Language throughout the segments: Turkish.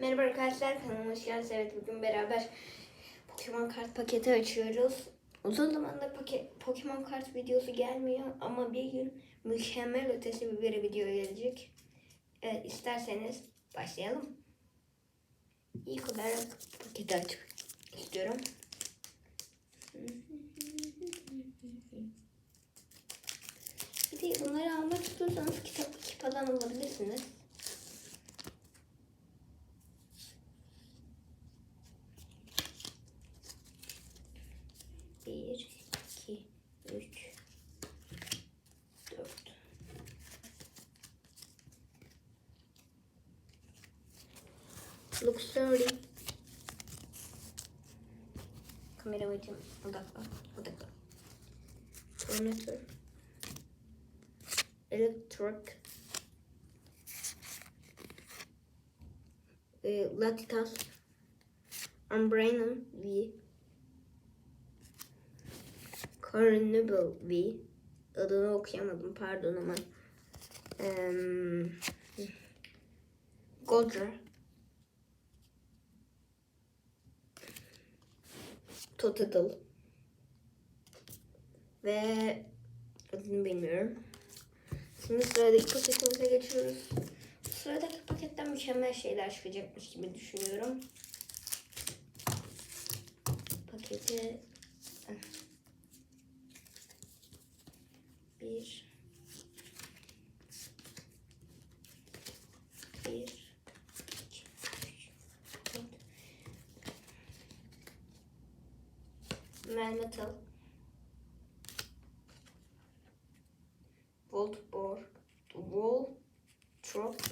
Merhaba arkadaşlar kanalıma hoş geldiniz. Evet bugün beraber Pokemon kart paketi açıyoruz. Uzun zamandır paket, Pokemon kart videosu gelmiyor ama bir gün mükemmel ötesi bir video gelecek. Evet isterseniz başlayalım. İlk olarak paketi açmak istiyorum. Bir de bunları almak istiyorsanız kitap kitaptan alabilirsiniz. Bir, iki, üç, dört. Luxury. Kamera için odakla, odakla. Furniture. Electric. E, Latitas. Umbrella V. Carnival V. Adını okuyamadım pardon ama. Um, Godra. Totodile. Ve adını bilmiyorum. Şimdi sıradaki paketimize geçiyoruz. Sıradaki paketten mükemmel şeyler çıkacakmış gibi düşünüyorum. Paketi bir bir Melmetal Voltborg Wall Trop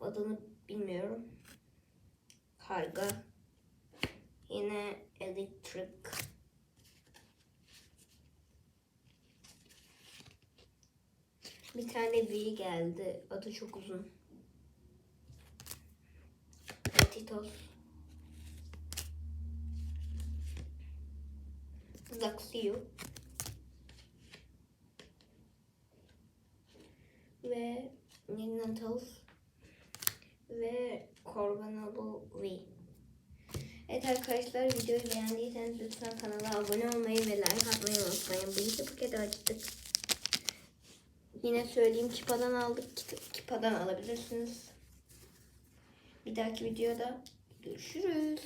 adını bilmiyorum. Karga yine Electric Bir tane V geldi. Adı çok uzun. Titos. Zaxio. Ve Ninetales. Ve Corvanable V. Evet arkadaşlar videoyu beğendiyseniz lütfen kanala abone olmayı ve like atmayı unutmayın. Bu iki paketi açtık. Yine söyleyeyim Kipa'dan aldık. Kip- Kipa'dan alabilirsiniz. Bir dahaki videoda görüşürüz.